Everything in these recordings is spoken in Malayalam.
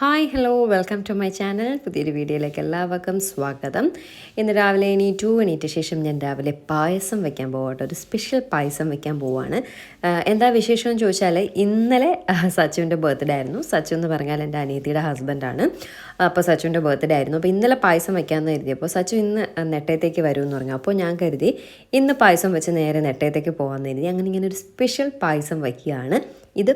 Hi hello welcome to my channel പുതിയൊരു വീഡിയോയിലേക്ക് എല്ലാവർക്കും സ്വാഗതം. ഇന്ന് രാവിലെ എണീറ്റു എണീറ്റ ശേഷം ഞാൻ രാവിലെ പായസം വയ്ക്കാൻ പോകട്ടെ ഒരു സ്പെഷ്യൽ പായസം വയ്ക്കാൻ പോവാണ്. എന്താ വിശേഷം എന്ന് ചോദിച്ചാൽ ഇന്നലെ സച്ചുവിന്റെ ബർത്ത്ഡേ ആയിരുന്നു. സച്ചു എന്ന് പറഞ്ഞാൽ എന്റെ അനിയത്തിയുടെ ഹസ്ബൻഡാണ് അപ്പോൾ സച്ചുവിന്റെ ബർത്ത്ഡേ ആയിരുന്നു. അപ്പോൾ ഇന്നലെ പായസം വയ്ക്കാമെന്ന് കരുതി അപ്പോൾ സച്ചു ഇന്ന് നെട്ടയത്തേക്ക് വരുമെന്ന് പറഞ്ഞു. അപ്പോൾ ഞാൻ കരുതി ഇന്ന് പായസം വെച്ച് നേരെ നെട്ടയത്തേക്ക് പോകാമെന്ന് കരുതി. അങ്ങനെ ഇങ്ങനെ ഒരു സ്പെഷ്യൽ പായസം വയ്ക്കുകയാണ് ഇത്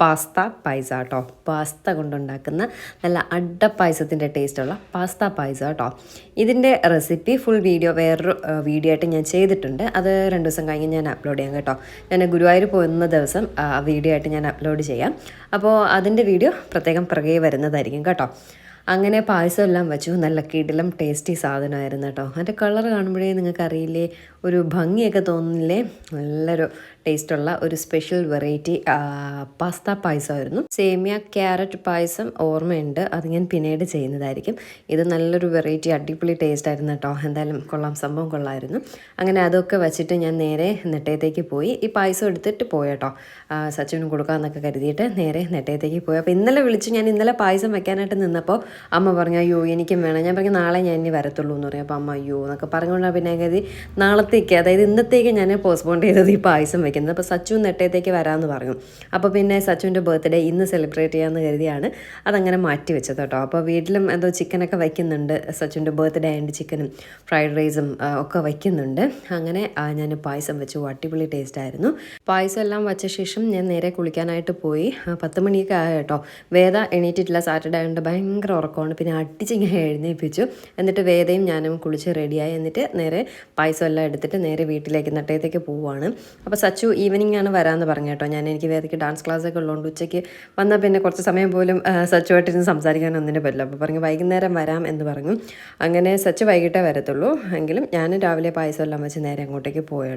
പാസ്ത പായസ കേട്ടോ. പാസ്ത കൊണ്ടുണ്ടാക്കുന്ന നല്ല അഡ പായസത്തിന്റെ ടേസ്റ്റുള്ള പാസ്ത പായസ കേട്ടോ. ഇതിന്റെ റെസിപ്പി ഫുൾ വീഡിയോ വേറൊരു വീഡിയോ ആയിട്ട് ഞാൻ ചെയ്തിട്ടുണ്ട്. അത് രണ്ട് ദിവസം കഴിഞ്ഞ് ഞാൻ അപ്ലോഡ് ചെയ്യാം കേട്ടോ. ഞാൻ ഗുരുവായൂർ പോകുന്ന ദിവസം ആ വീഡിയോ ആയിട്ട് ഞാൻ അപ്ലോഡ് ചെയ്യാം. അപ്പോൾ അതിന്റെ വീഡിയോ പ്രത്യേകം പിറകെ വരുന്നതായിരിക്കും കേട്ടോ. അങ്ങനെ പായസം എല്ലാം വെച്ചു. നല്ല കിടിലം ടേസ്റ്റി സാധനമായിരുന്നു കേട്ടോ. അതിന്റെ കളർ കാണുമ്പോഴേ നിങ്ങൾക്ക് അറിയില്ലേ ഒരു ഭംഗിയൊക്കെ തോന്നില്ലേ? നല്ലൊരു ടേസ്റ്റുള്ള ഒരു സ്പെഷ്യൽ വെറൈറ്റി പാസ്ത പായസമായിരുന്നു. സേമിയ ക്യാരറ്റ് പായസം ഓർമ്മയുണ്ട്. അത് ഞാൻ പിന്നീട് ചെയ്യുന്നതായിരിക്കും. ഇത് നല്ലൊരു വെറൈറ്റി അടിപൊളി ടേസ്റ്റ് ആയിരുന്നു കേട്ടോ. എന്തായാലും കൊള്ളാം. സംഭവം കൊള്ളായിരുന്നു. അങ്ങനെ അതൊക്കെ വെച്ചിട്ട് ഞാൻ നേരെ നെട്ടയത്തേക്ക് പോയി. ഈ പായസം എടുത്തിട്ട് പോയട്ടോ സച്ചിനും കൊടുക്കാമെന്നൊക്കെ കരുതിയിട്ട് നേരെ നെട്ടയത്തേക്ക് പോയി. അപ്പോൾ ഇന്നലെ വിളിച്ചു ഞാൻ ഇന്നലെ പായസം വെക്കാനായിട്ട് നിന്നപ്പോൾ അമ്മ പറഞ്ഞു അയ്യോ എനിക്കും വേണം. ഞാൻ പറഞ്ഞു നാളെ ഞാൻ ഇനി വരത്തുള്ളൂ എന്ന് പറയും. അപ്പോൾ അമ്മ അയ്യോ എന്നൊക്കെ പറഞ്ഞുകൊണ്ടാണ് പിന്നെ കരുതി നാളത്തേക്ക് അതായത് ഇന്നത്തേക്ക് ഞാൻ പോസ്റ്റ്പോൺ ചെയ്തത് ഈ പായസം വെക്കുന്നത് അപ്പോൾ സച്ചു നെട്ടയത്തേക്ക് വരാമെന്ന് പറഞ്ഞു. അപ്പോൾ പിന്നെ സച്ചുവിന്റെ ബർത്ത്ഡേ ഇന്ന് സെലിബ്രേറ്റ് ചെയ്യാമെന്ന് കരുതിയാണ് അതങ്ങനെ മാറ്റി വെച്ചത് കേട്ടോ. അപ്പോൾ വീട്ടിലും എന്തോ ചിക്കനൊക്കെ വയ്ക്കുന്നുണ്ട് സച്ചുവിന്റെ ബർത്ത്ഡേ ആൻഡ് ചിക്കനും ഫ്രൈഡ് റൈസും ഒക്കെ വയ്ക്കുന്നുണ്ട് അങ്ങനെ ഞാൻ പായസം വെച്ചു. അടിപൊളി ടേസ്റ്റ് ആയിരുന്നു. പായസം എല്ലാം വെച്ച ശേഷം ഞാൻ നേരെ കുളിക്കാനായിട്ട് പോയി. പത്ത് മണിയൊക്കെ ആയ കേട്ടോ. വേദ എണീറ്റിട്ടില്ല. സാറ്റർഡേ ആയതുകൊണ്ട് ഭയങ്കര ഉറക്കമാണ്. പിന്നെ അടിച്ചിങ്ങനെ എഴുന്നേൽപ്പിച്ചു എന്നിട്ട് വേദയും ഞാനും കുളിച്ച് റെഡിയായി എന്നിട്ട് നേരെ പായസം എല്ലാം എടുത്തിട്ട് നേരെ വീട്ടിലേക്ക് നട്ടയത്തേക്ക് പോവുകയാണ് അപ്പോൾ സച്ചു ഈവനിങ് ആണ് വരാമെന്ന് പറഞ്ഞു കേട്ടോ. ഞാൻ എനിക്ക് വേദയ്ക്ക് ഡാൻസ് ക്ലാസ് ഒക്കെ ഉള്ളതുകൊണ്ട് ഉച്ചയ്ക്ക് വന്നാൽ പിന്നെ കുറച്ച് സമയം പോലും സച്ചുമായിട്ടിരുന്ന് സംസാരിക്കാൻ ഒന്നിനും പറ്റില്ല. അപ്പോൾ പറഞ്ഞു വൈകുന്നേരം വരാം എന്ന് പറഞ്ഞു. അങ്ങനെ സച്ച് വൈകിട്ടേ വരത്തുള്ളൂ. എങ്കിലും ഞാൻ രാവിലെ പായസം എല്ലാം വെച്ച് നേരെ അങ്ങോട്ടേക്ക് പോയി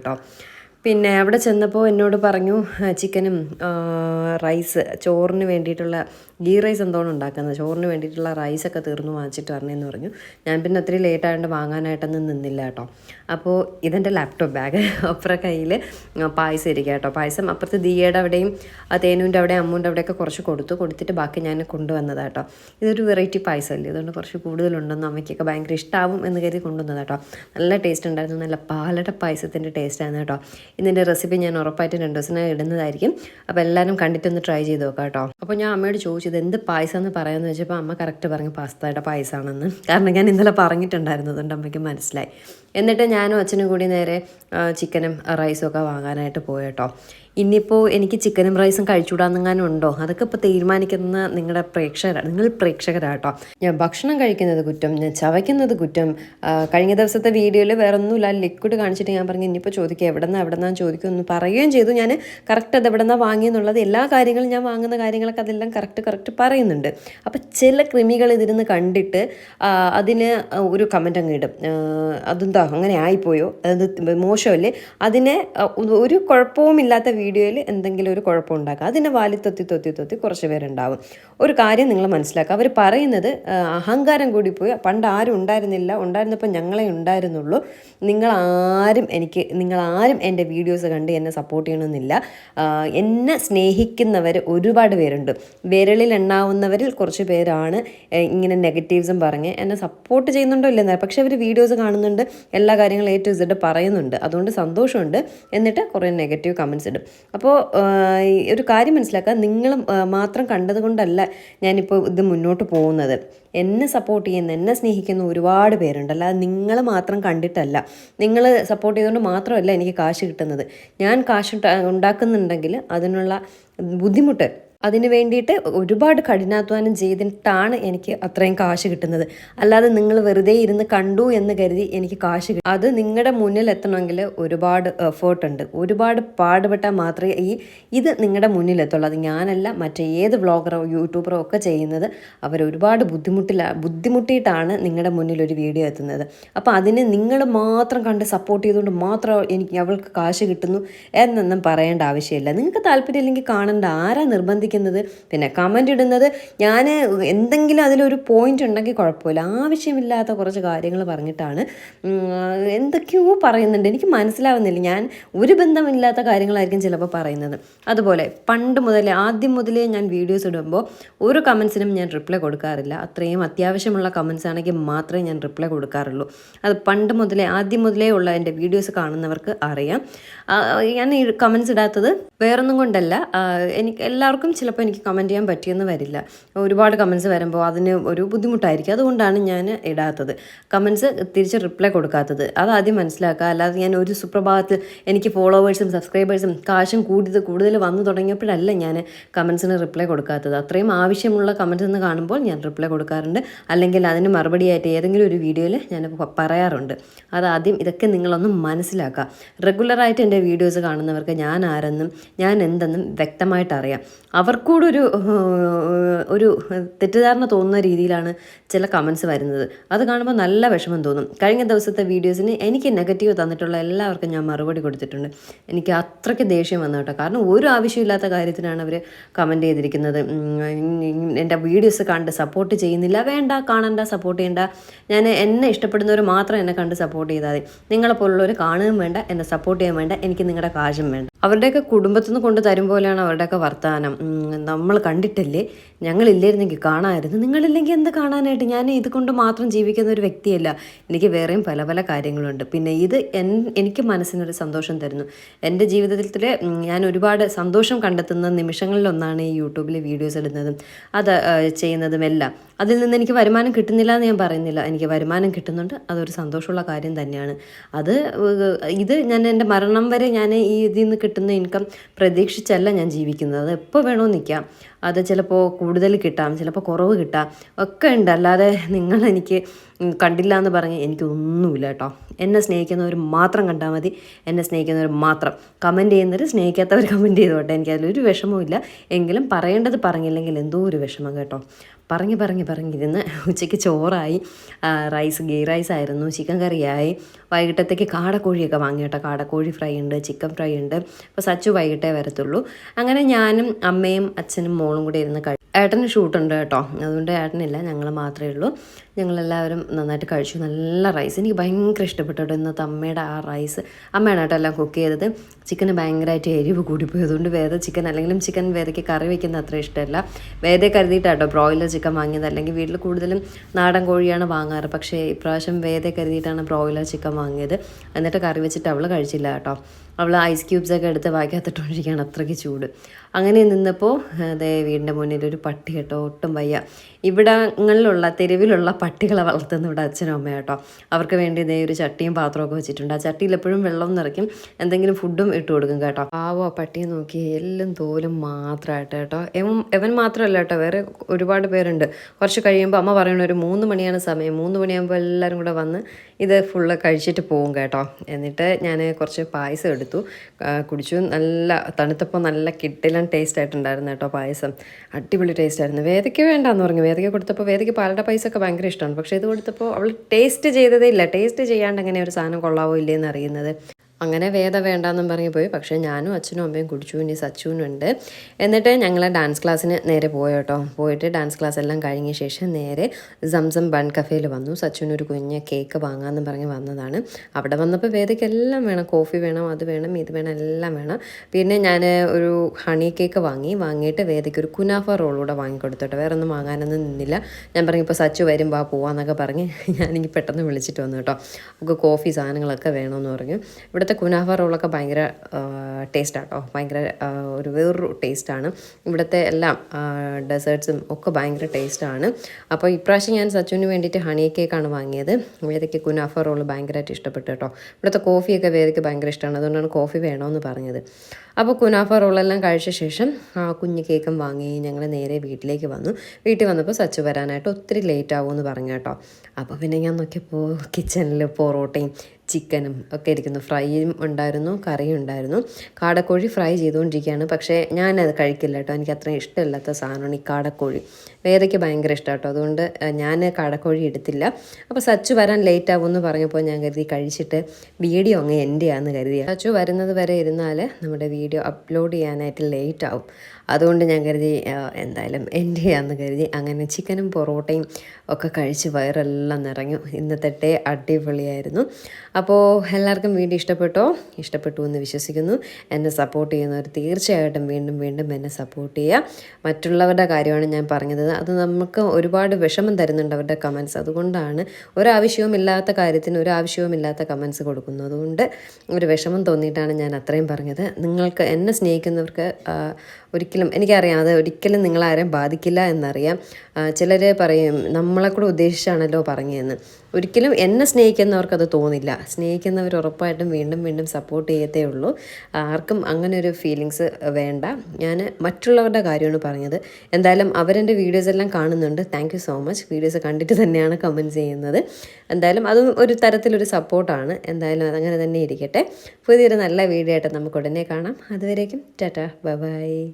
പിന്നെ അവിടെ ചെന്നപ്പോൾ എന്നോട് പറഞ്ഞു ചിക്കനും റൈസ് ചോറിന് വേണ്ടിയിട്ടുള്ള ഗീ റൈസ് എന്തോണം ഉണ്ടാക്കുന്നത്? ചോറിന് വേണ്ടിയിട്ടുള്ള റൈസൊക്കെ തീർന്നു വാങ്ങിച്ചിട്ട് വരണമെന്ന് പറഞ്ഞു. ഞാൻ പിന്നെ ഒത്തിരി ലേറ്റ് ആയതുകൊണ്ട് വാങ്ങാനായിട്ടൊന്നും നിന്നില്ല കേട്ടോ. അപ്പോൾ ഇതെന്റെ ലാപ്ടോപ്പ് ബാഗ് അപ്പുറ കയ്യിൽ പായസം ഇരിക്കുക കേട്ടോ. പായസം അപ്പുറത്ത് ദിയയുടെ അവിടെയും തേനുവിന്റെ അവിടെ അമ്മൂന്റെ അവിടെയൊക്കെ കുറച്ച് കൊടുത്തു. കൊടുത്തിട്ട് ബാക്കി ഞാൻ കൊണ്ടുവന്നതാണ് കേട്ടോ. ഇതൊരു വെറൈറ്റി പായസമല്ലേ അതുകൊണ്ട് കുറച്ച് കൂടുതലുണ്ടെന്ന് അമ്മയ്ക്കൊക്കെ ഭയങ്കര ഇഷ്ടമാവും എന്ന് കരുതി കൊണ്ടുവന്നത് കേട്ടോ. നല്ല ടേസ്റ്റ് ഉണ്ടായിരുന്നു. നല്ല പാലട പായസത്തിന്റെ ടേസ്റ്റ് ആയിരുന്നു കേട്ടോ. ഇതിന്റെ റെസിപ്പി ഞാൻ ഉറപ്പായിട്ടും രണ്ട് ദിവസം ഇടുന്നതായിരിക്കും. അപ്പോൾ എല്ലാവരും കണ്ടിട്ടൊന്ന് ട്രൈ ചെയ്ത് നോക്കാം കേട്ടോ. അപ്പോൾ ഞാൻ അമ്മയോട് ചോദിച്ചത് എന്ത് പായസം എന്ന് പറയാമെന്ന് വെച്ചപ്പോൾ അമ്മ കറക്റ്റ് പറഞ്ഞു പാസ്തയുടെ പായസമാണെന്ന് കാരണം ഞാൻ ഇന്നലെ പറഞ്ഞിട്ടുണ്ടായിരുന്നു അതുകൊണ്ട് അമ്മയ്ക്ക് മനസ്സിലായി. എന്നിട്ട് ഞാനും അച്ഛനും കൂടി നേരെ ചിക്കനും റൈസും ഒക്കെ വാങ്ങാനായിട്ട് പോയേട്ടോ ഇനിയിപ്പോൾ എനിക്ക് ചിക്കനും റൈസും കഴിച്ചുകൂടാന്നെങ്ങാനും ഉണ്ടോ അതൊക്കെ ഇപ്പോൾ തീരുമാനിക്കുന്ന നിങ്ങളുടെ പ്രേക്ഷകരാണ് നിങ്ങൾ പ്രേക്ഷകരാട്ടോ. ഞാൻ ഭക്ഷണം കഴിക്കുന്നത് കുറ്റം ഞാൻ ചവയ്ക്കുന്നത് കുറ്റം. കഴിഞ്ഞ ദിവസത്തെ വീഡിയോയിൽ വേറെ ഒന്നുമില്ല ലിക്വിഡ് കാണിച്ചിട്ട് ഞാൻ പറഞ്ഞു ഇനിയിപ്പോൾ ചോദിക്കുക എവിടെ നിന്നാണ് എവിടെ നിന്നാണ് ചോദിക്കുമെന്ന് പറയുകയും ചെയ്തു. ഞാൻ കറക്റ്റ് അത് എവിടെ നിന്നാണ് വാങ്ങിയെന്നുള്ളത് എല്ലാ കാര്യങ്ങളും ഞാൻ വാങ്ങുന്ന കാര്യങ്ങളൊക്കെ അതെല്ലാം കറക്റ്റ് കറക്റ്റ് പറയുന്നുണ്ട്. അപ്പോൾ ചില കൃമികൾ ഇതിരുന്ന് കണ്ടിട്ട് അതിന് ഒരു കമന്റ് അങ്ങ് ഇടും. അതെന്താ അങ്ങനെ ആയിപ്പോയോ? അത് മോശമല്ലേ? അതിനെ ഒരു കുഴപ്പവുമില്ലാത്ത വീഡിയോയിൽ എന്തെങ്കിലും ഒരു കുഴപ്പം ഉണ്ടാക്കുക അതിനെ വാലി തൊത്തി തൊത്തി തൊത്തി കുറച്ച് പേരുണ്ടാവും. ഒരു കാര്യം നിങ്ങൾ മനസ്സിലാക്കുക. അവർ പറയുന്നത് അഹങ്കാരം കൂടി പോയി. പണ്ട് ആരും ഉണ്ടായിരുന്നില്ല. ഉണ്ടായിരുന്നപ്പോൾ ഞങ്ങളെ ഉണ്ടായിരുന്നുള്ളൂ. നിങ്ങൾ ആരും എനിക്ക് നിങ്ങൾ ആരും എന്റെ വീഡിയോസ് കണ്ട് എന്നെ സപ്പോർട്ട് ചെയ്യണമെന്നില്ല. എന്നെ സ്നേഹിക്കുന്നവർ ഒരുപാട് പേരുണ്ട്. വിരളിൽ എണ്ണാവുന്നവരിൽ കുറച്ച് പേരാണ് ഇങ്ങനെ നെഗറ്റീവ്സും പറഞ്ഞ് എന്നെ സപ്പോർട്ട് ചെയ്യുന്നുണ്ടോ ഇല്ലെന്ന് പക്ഷേ അവർ വീഡിയോസ് കാണുന്നുണ്ട്. എല്ലാ കാര്യങ്ങളും എ ടു പറയുന്നുണ്ട്. അതുകൊണ്ട് സന്തോഷമുണ്ട്. എന്നിട്ട് കുറേ നെഗറ്റീവ് കമൻസ് ഇടും. അപ്പോൾ ഒരു കാര്യം മനസ്സിലാക്കുക. നിങ്ങൾ മാത്രം കണ്ടതുകൊണ്ടല്ല ഞാനിപ്പോൾ ഇത് മുന്നോട്ട് പോകുന്നത്. എന്നെ സപ്പോർട്ട് ചെയ്യുന്ന എന്നെ സ്നേഹിക്കുന്ന ഒരുപാട് പേരുണ്ട്. അല്ലാതെ നിങ്ങൾ മാത്രം കണ്ടിട്ടല്ല. നിങ്ങൾ സപ്പോർട്ട് ചെയ്തുകൊണ്ട് മാത്രമല്ല എനിക്ക് കാശ് കിട്ടുന്നത്. ഞാൻ കാശ് ഉണ്ടാ- ഉണ്ടാക്കുന്നുണ്ടെങ്കിൽ അതിനുള്ള ബുദ്ധിമുട്ട് അതിന് വേണ്ടിയിട്ട് ഒരുപാട് കഠിനാധ്വാനം ചെയ്തിട്ടാണ് എനിക്ക് അത്രയും കാശ് കിട്ടുന്നത്. അല്ലാതെ നിങ്ങൾ വെറുതെ ഇരുന്ന് കണ്ടു എന്ന് കരുതി എനിക്ക് കാശ് കിട്ടും. അത് നിങ്ങളുടെ മുന്നിൽ എത്തണമെങ്കിൽ ഒരുപാട് എഫേർട്ട് ഉണ്ട്. ഒരുപാട് പാടുപെട്ടാൽ മാത്രമേ ഈ ഇത് നിങ്ങളുടെ മുന്നിലെത്തുള്ളൂ. അത് ഞാനല്ല മറ്റേ ഏത് വ്ളോഗറോ യൂട്യൂബറോ ഒക്കെ ചെയ്യുന്നത്. അവർ ഒരുപാട് ബുദ്ധിമുട്ടില ബുദ്ധിമുട്ടിയിട്ടാണ് നിങ്ങളുടെ മുന്നിൽ ഒരു വീഡിയോ എത്തുന്നത്. അപ്പോൾ അതിന് നിങ്ങൾ മാത്രം കണ്ട് സപ്പോർട്ട് ചെയ്തുകൊണ്ട് മാത്രം എനിക്ക് അവൾക്ക് കാശ് കിട്ടുന്നു എന്നൊന്നും പറയേണ്ട ആവശ്യമില്ല. നിങ്ങൾക്ക് താല്പര്യമില്ലെങ്കിൽ കാണേണ്ട. ആരാ നിർബന്ധിക്കുന്നത് സംസാരിക്കുന്നത് പിന്നെ കമന്റ് ഇടുന്നത്. ഞാൻ എന്തെങ്കിലും അതിലൊരു പോയിന്റ് ഉണ്ടെങ്കിൽ കുഴപ്പമില്ല. ആവശ്യമില്ലാത്ത കുറച്ച് കാര്യങ്ങൾ പറഞ്ഞിട്ടാണ് എന്തൊക്കെയോ പറയുന്നുണ്ട്. എനിക്ക് മനസ്സിലാവുന്നില്ല. ഞാൻ ഒരു ബന്ധമില്ലാത്ത കാര്യങ്ങളായിരിക്കും ചിലപ്പോൾ പറയുന്നത്. അതുപോലെ പണ്ട് മുതലേ ആദ്യം മുതലേ ഞാൻ വീഡിയോസ് ഇടുമ്പോൾ ഒരു കമൻസിനും ഞാൻ റിപ്ലൈ കൊടുക്കാറില്ല. അത്രയും അത്യാവശ്യമുള്ള കമൻസ് ആണെങ്കിൽ മാത്രമേ ഞാൻ റിപ്ലൈ കൊടുക്കാറുള്ളൂ. അത് പണ്ട് മുതലേ ആദ്യം മുതലേ ഉള്ള എന്റെ വീഡിയോസ് കാണുന്നവർക്ക് അറിയാം. ഞാൻ ഈ കമൻസ് ഇടാത്തത് വേറൊന്നും കൊണ്ടല്ല. എനിക്ക് എല്ലാവർക്കും ചിലപ്പോൾ എനിക്ക് കമന്റ് ചെയ്യാൻ പറ്റിയെന്ന് വരില്ല. ഒരുപാട് കമൻസ് വരുമ്പോൾ അതിന് ഒരു ബുദ്ധിമുട്ടായിരിക്കും. അതുകൊണ്ടാണ് ഞാൻ ഇടാത്തത്. കമൻസ് തിരിച്ച് റിപ്ലൈ കൊടുക്കാത്തത്. അത് ആദ്യം മനസ്സിലാക്കുക. അല്ലാതെ ഞാൻ ഒരു സുപ്രഭാതത്തിൽ എനിക്ക് ഫോളോവേഴ്സും സബ്സ്ക്രൈബേഴ്സും കാശും കൂടുതൽ കൂടുതൽ വന്നു തുടങ്ങിയപ്പോഴല്ല ഞാൻ കമൻസിന് റിപ്ലൈ കൊടുക്കാത്തത്. അത്രയും ആവശ്യമുള്ള കമൻസ് എന്ന് കാണുമ്പോൾ ഞാൻ റിപ്ലൈ കൊടുക്കാറുണ്ട്. അല്ലെങ്കിൽ അതിന് മറുപടിയായിട്ട് ഏതെങ്കിലും ഒരു വീഡിയോയിൽ ഞാൻ പറയാറുണ്ട്. അതാദ്യം ഇതൊക്കെ നിങ്ങളൊന്ന് മനസ്സിലാക്കുക. റെഗുലറായിട്ട് എന്റെ വീഡിയോസ് കാണുന്നവർക്ക് ഞാൻ ആരെന്നും ഞാൻ എന്തെന്നും വ്യക്തമായിട്ട് അറിയാം അവർക്കൂടെ ഒരു ഒരു തെറ്റിദ്ധാരണ തോന്നുന്ന രീതിയിലാണ് ചില കമൻസ് വരുന്നത്. അത് കാണുമ്പോൾ നല്ല വിഷമം തോന്നും. കഴിഞ്ഞ ദിവസത്തെ വീഡിയോസിന് എനിക്ക് നെഗറ്റീവ് തന്നിട്ടുള്ള എല്ലാവർക്കും ഞാൻ മറുപടി കൊടുത്തിട്ടുണ്ട്. എനിക്ക് അത്രയ്ക്ക് ദേഷ്യം വന്നു കേട്ടോ. കാരണം ഒരു ആവശ്യമില്ലാത്ത കാര്യത്തിനാണ് അവർ കമന്റ് ചെയ്തിരിക്കുന്നത്. എന്റെ വീഡിയോസ് കണ്ട് സപ്പോർട്ട് ചെയ്യുന്നില്ല. വേണ്ട കാണണ്ട സപ്പോർട്ട് ചെയ്യണ്ട. ഞാൻ എന്നെ ഇഷ്ടപ്പെടുന്നവർ മാത്രം എന്നെ കണ്ട് സപ്പോർട്ട് ചെയ്താൽ മതി. നിങ്ങളെപ്പോലുള്ളവർ കാണുകയും വേണ്ട എന്നെ സപ്പോർട്ട് ചെയ്യാൻ വേണ്ട എനിക്ക് നിങ്ങളുടെ കാശും വേണ്ട. അവരുടെയൊക്കെ കുടുംബത്തിൽ നിന്ന് കൊണ്ട് തരും പോലെയാണ് അവരുടെയൊക്കെ വർത്തമാനം നമ്മൾ കണ്ടിട്ടില്ലേ? ഞങ്ങളില്ലായിരുന്നെങ്കിൽ കാണാമായിരുന്നു. നിങ്ങളില്ലെങ്കിൽ എന്ത് കാണാനായിട്ട്? ഞാൻ ഇത് കൊണ്ട് മാത്രം ജീവിക്കുന്ന ഒരു വ്യക്തിയല്ല. എനിക്ക് വേറെയും പല പല കാര്യങ്ങളുണ്ട്. പിന്നെ ഇത് എൻ എനിക്ക് മനസ്സിനൊരു സന്തോഷം തരുന്നു. എന്റെ ജീവിതത്തിൽ ഞാൻ ഒരുപാട് സന്തോഷം കണ്ടെത്തുന്ന നിമിഷങ്ങളിലൊന്നാണ് ഈ യൂട്യൂബിൽ വീഡിയോസ് ഇടുന്നതും അത് ചെയ്യുന്നതും എല്ലാം അതിൽ നിന്ന് എനിക്ക് വരുമാനം കിട്ടുന്നില്ല എന്ന് ഞാൻ പറയുന്നില്ല. എനിക്ക് വരുമാനം കിട്ടുന്നുണ്ട്. അതൊരു സന്തോഷമുള്ള കാര്യം തന്നെയാണ്. അത് ഇത് ഞാൻ എന്റെ മരണം വരെ ഞാൻ ഈ ഇതിൽ നിന്ന് കിട്ടുന്ന ഇൻകം പ്രതീക്ഷിച്ചല്ല ഞാൻ ജീവിക്കുന്നത്. അത് എപ്പോൾ വേണോ നിൽക്കാം. അത് ചിലപ്പോൾ കൂടുതൽ കിട്ടാം ചിലപ്പോൾ കുറവ് കിട്ടാം. ഒക്കെ ഉണ്ട്. അല്ലാതെ നിങ്ങൾ എനിക്ക് കണ്ടില്ല എന്ന് പറഞ്ഞ് എനിക്കൊന്നുമില്ല കേട്ടോ. എന്നെ സ്നേഹിക്കുന്നവർ മാത്രം കണ്ടാൽ മതി. എന്നെ സ്നേഹിക്കുന്നവർ മാത്രം. കമന്റ് ചെയ്യുന്നവർ സ്നേഹിക്കാത്തവർ കമന്റ് ചെയ്തോട്ടെ എനിക്ക് അതിലൊരു വിഷമവും ഇല്ല. എങ്കിലും പറയേണ്ടത് പറഞ്ഞില്ലെങ്കിൽ എന്തോ ഒരു വിഷമം കേട്ടോ. പറഞ്ഞ് പറഞ്ഞ് പറഞ്ഞിരുന്ന് ഉച്ചയ്ക്ക് ചോറായി. റൈസ് ഗീ റൈസ് ആയിരുന്നു. ചിക്കൻ കറിയായി. വൈകിട്ടത്തേക്ക് കാടക്കോഴിയൊക്കെ വാങ്ങി കേട്ടോ. കാടക്കോഴി ഫ്രൈ ഉണ്ട് ചിക്കൻ ഫ്രൈ ഉണ്ട്. അപ്പോൾ സച്ചു വൈകിട്ടേ വരത്തുള്ളൂ. അങ്ങനെ ഞാനും അമ്മയും അച്ഛനും മോളും കൂടെ ഇരുന്ന് കഴി ഏട്ടന് ഷൂട്ടുണ്ട് കേട്ടോ. അതുകൊണ്ട് ഏട്ടനില്ല ഞങ്ങൾ മാത്രമേ ഉള്ളൂ. ഞങ്ങളെല്ലാവരും നന്നായിട്ട് കഴിച്ചു. നല്ല റൈസ് എനിക്ക് ഭയങ്കര ഇഷ്ടപ്പെട്ടു കേട്ടോ ഇന്നത്തെ അമ്മയുടെ ആ റൈസ് അമ്മയാണ് കേട്ടോ എല്ലാം കുക്ക് ചെയ്തത്. ചിക്കന് ഭയങ്കരമായിട്ട് എരിവ് കൂടിപ്പോയി അതുകൊണ്ട് വേദ ചിക്കൻ അല്ലെങ്കിലും ചിക്കൻ വേദയ്ക്ക് കറി വയ്ക്കുന്ന അത്ര ഇഷ്ടമല്ല. വേദ കരുതിയിട്ടാട്ടോ ബ്രോയിലർ ചിക്കൻ വാങ്ങിയത്. അല്ലെങ്കിൽ വീട്ടിൽ കൂടുതലും നാടൻ കോഴിയാണ് വാങ്ങാറ്. പക്ഷേ ഇപ്രാവശ്യം വേദ കരുതിയിട്ടാണ് ബ്രോയിലർ ചിക്കൻ വാങ്ങിയത്. എന്നിട്ട് കറി വെച്ചിട്ട് അവൾ കഴിച്ചില്ല കേട്ടോ. അവൾ ഐസ് ക്യൂബ്സൊക്കെ എടുത്ത് വായിക്കാത്തിട്ടോണ്ടിരിക്കുകയാണ്. അത്രയ്ക്ക് ചൂട്. അങ്ങനെ നിന്നപ്പോൾ അതേ വീടിന്റെ മുന്നിൽ ഒരു പട്ടി കേട്ടോ ഒട്ടും വയ്യ. ഇവിടങ്ങളിലുള്ള തെരുവിലുള്ള പട്ടികളെ വളർത്തുന്ന ഇവിടെ അച്ഛനും അമ്മയും കേട്ടോ അവർക്ക് വേണ്ടി ഇതേ ഒരു ചട്ടിയും പാത്രമൊക്കെ വെച്ചിട്ടുണ്ട്. ആ ചട്ടിയിൽ എപ്പോഴും വെള്ളം നിറയ്ക്കും. എന്തെങ്കിലും ഫുഡും ഇട്ട് കൊടുക്കും കേട്ടോ. പാവോ പട്ടിയെ നോക്കി എല്ലാം തോലും മാത്രമായിട്ട് കേട്ടോ. എവൻ എവൻ മാത്രമല്ല കേട്ടോ. വേറെ ഒരുപാട് പേരുണ്ട്. കുറച്ച് കഴിയുമ്പോൾ അമ്മ പറയണ ഒരു മൂന്ന് മണിയാണ് സമയം. മൂന്ന് മണിയാകുമ്പോൾ എല്ലാവരും കൂടെ വന്ന് ഇത് ഫുള്ള് കഴിച്ചിട്ട് പോവും കേട്ടോ. എന്നിട്ട് ഞാൻ കുറച്ച് പായസം എടുത്തു. കുടിച്ചു. നല്ല തണുത്തപ്പോൾ നല്ല കിട്ടിലൻ ടേസ്റ്റ് ആയിട്ടുണ്ടായിരുന്നു കേട്ടോ പായസം. അടിപൊളി ടേസ്റ്റ് ആയിരുന്നു. വേദയ്ക്ക് വേണ്ടാന്ന് പറഞ്ഞു. വേദയ്ക്ക് കൊടുത്തപ്പോൾ വേദയ്ക്ക് പാലട പായസം ഒക്കെ ഭയങ്കര ഇഷ്ടമാണ് പക്ഷേ ഇത് കൊടുത്തപ്പോൾ അവൾ ടേസ്റ്റ് ചെയ്തതേ ഇല്ല. ടേസ്റ്റ് ചെയ്യാണ്ട് എങ്ങനെ ഒരു സാധനം കൊള്ളാവോ ഇല്ലേന്ന് അറിയുന്നത്. അങ്ങനെ വേദ വേണ്ടാന്നും പറഞ്ഞു പോയി. പക്ഷേ ഞാനും അച്ഛനും അമ്മയും കുടിച്ചു. ഇനി സച്ചുവിനും ഉണ്ട് എന്നിട്ട് ഞങ്ങൾ ഡാൻസ് ക്ലാസ്സിന് നേരെ പോയി കേട്ടോ പോയിട്ട് ഡാൻസ് ക്ലാസ് എല്ലാം കഴിഞ്ഞ ശേഷം നേരെ സംസം ബൺ കഫേയിൽ വന്നു. സച്ചുവിന് ഒരു കുഞ്ഞ് കേക്ക് വാങ്ങാമെന്ന് പറഞ്ഞ് വന്നതാണ്. അവിടെ വന്നപ്പോൾ വേദയ്ക്ക് എല്ലാം വേണം. കോഫി വേണം അത് വേണം ഇത് വേണം എല്ലാം വേണം. പിന്നെ ഞാൻ ഒരു ഹണി കേക്ക് വാങ്ങി. വാങ്ങിയിട്ട് വേദയ്ക്ക് ഒരു കുനാഫ റോൾ കൂടെ വാങ്ങിക്കൊടുത്തോട്ടെ വേറെ ഒന്നും വാങ്ങാനൊന്നും നിന്നില്ല. ഞാൻ പറഞ്ഞു ഇപ്പോൾ സച്ചു വാ പോവാന്നൊക്കെ പറഞ്ഞ് ഞാനെനിക്ക് പെട്ടെന്ന് വിളിച്ചിട്ട് വന്നു കേട്ടോ നമുക്ക് കോഫി സാധനങ്ങളൊക്കെ വേണമെന്ന് പറഞ്ഞു. ഇവിടുത്തെ കുനാഫ റോളൊക്കെ ഭയങ്കര ടേസ്റ്റാണ് കേട്ടോ ഭയങ്കര ഒരു വേറൊരു ടേസ്റ്റാണ് ഇവിടുത്തെ എല്ലാം ഡെസേർട്ട്സും ഒക്കെ ഭയങ്കര ടേസ്റ്റാണ് അപ്പോൾ ഇപ്രാവശ്യം ഞാൻ സച്ചുവിന് വേണ്ടിയിട്ട് ഹണി കേക്കാണ് വാങ്ങിയത്. വേദയ്ക്ക് കുനാഫ റോൾ ഭയങ്കരമായിട്ട് ഇഷ്ടപ്പെട്ടു കേട്ടോ ഇവിടുത്തെ കോഫിയൊക്കെ വേദയ്ക്ക് ഭയങ്കര ഇഷ്ടമാണ് അതുകൊണ്ടാണ് കോഫി വേണമെന്ന് പറഞ്ഞത്. അപ്പോൾ കുനാഫ റോളെല്ലാം കഴിച്ച ശേഷം ആ കുഞ്ഞ് കേക്കും വാങ്ങി ഞങ്ങൾ നേരെ വീട്ടിലേക്ക് വന്നു. വീട്ടിൽ വന്നപ്പോൾ സച്ചു വരാനായിട്ട് ഒത്തിരി ലേറ്റ് ആവുമെന്ന് പറഞ്ഞു കേട്ടോ. അപ്പോൾ പിന്നെ ഞാൻ നോക്കിയപ്പോൾ കിച്ചണിൽ പൊറോട്ടയും ചിക്കനും ഒക്കെ ഇരിക്കുന്നു. ഫ്രൈയും ഉണ്ടായിരുന്നു കറിയും ഉണ്ടായിരുന്നു. കാടക്കോഴി ഫ്രൈ ചെയ്തുകൊണ്ടിരിക്കുകയാണ്. പക്ഷേ ഞാനത് കഴിക്കില്ല കേട്ടോ. എനിക്ക് അത്രയും ഇഷ്ടമില്ലാത്ത സാധനമാണ് ഈ കാടക്കോഴി. വേദയ്ക്ക് ഭയങ്കര ഇഷ്ടം കേട്ടോ അതുകൊണ്ട് ഞാൻ കാടക്കോഴി എടുത്തില്ല. അപ്പോൾ സച്ചു വരാൻ ലേറ്റ് ആകുമെന്ന് പറഞ്ഞപ്പോൾ ഞാൻ കരുതി കഴിച്ചിട്ട് വീഡിയോ അങ്ങ് എന്റെ ആണെന്ന് കരുതി. സച്ചു വരുന്നത് വരെ ഇരുന്നാൽ നമ്മുടെ വീഡിയോ അപ്ലോഡ് ചെയ്യാനായിട്ട് ലേറ്റ് ആവും. അതുകൊണ്ട് ഞാൻ കരുതി എന്തായാലും എന്റെ ആണെന്ന് കരുതി അങ്ങനെ ചിക്കനും പൊറോട്ടയും ഒക്കെ കഴിച്ച് വയറെല്ലാം നിറഞ്ഞു. ഇന്നത്തെ ഡേ അടിപൊളിയായിരുന്നു. അപ്പോൾ എല്ലാവർക്കും വീണ്ടും ഇഷ്ടപ്പെട്ടോ? ഇഷ്ടപ്പെട്ടു എന്ന് വിശ്വസിക്കുന്നു. എന്നെ സപ്പോർട്ട് ചെയ്യുന്നവർ തീർച്ചയായിട്ടും വീണ്ടും വീണ്ടും എന്നെ സപ്പോർട്ട് ചെയ്യുക. മറ്റുള്ളവരുടെ കാര്യമാണ് ഞാൻ പറഞ്ഞത്. അത് നമുക്ക് ഒരുപാട് വിഷമം തരുന്നുണ്ട് അവരുടെ കമൻസ് അതുകൊണ്ടാണ് ഒരാവശ്യവും ഇല്ലാത്ത കാര്യത്തിന് ഒരു ആവശ്യവും ഇല്ലാത്ത കമൻസ് കൊടുക്കുന്നു അതുകൊണ്ട് ഒരു വിഷമം തോന്നിയിട്ടാണ് ഞാൻ അത്രയും പറഞ്ഞത്. നിങ്ങൾക്ക് എന്നെ സ്നേഹിക്കുന്നവർക്ക് ഒരിക്കലും എനിക്കറിയാം അത് ഒരിക്കലും നിങ്ങളാരെയും ബാധിക്കില്ല എന്നറിയാം. ചിലർ പറയും നമ്മളെ കൂടെ ഉദ്ദേശിച്ചാണല്ലോ പറഞ്ഞതെന്ന് ഒരിക്കലും എന്നെ സ്നേഹിക്കുന്നവർക്കത് തോന്നില്ല. സ്നേഹിക്കുന്നവർ ഉറപ്പായിട്ടും വീണ്ടും വീണ്ടും സപ്പോർട്ട് ചെയ്യത്തേ ഉള്ളൂ. ആർക്കും അങ്ങനെ ഒരു ഫീലിങ്സ് വേണ്ട. ഞാൻ മറ്റുള്ളവരുടെ കാര്യമാണ് പറഞ്ഞത്. എന്തായാലും അവരെന്റെ വീഡിയോസ് എല്ലാം കാണുന്നുണ്ട്. താങ്ക് സോ മച്ച് വീഡിയോസ് കണ്ടിട്ട് തന്നെയാണ് കമന്റ് ചെയ്യുന്നത്. എന്തായാലും അതും ഒരു തരത്തിലൊരു സപ്പോർട്ടാണ് എന്തായാലും അതങ്ങനെ തന്നെ ഇരിക്കട്ടെ. പുതിയൊരു നല്ല വീഡിയോ ആയിട്ട് നമുക്ക് ഉടനെ കാണാം. അതുവരേക്കും ടാറ്റ ബൈ.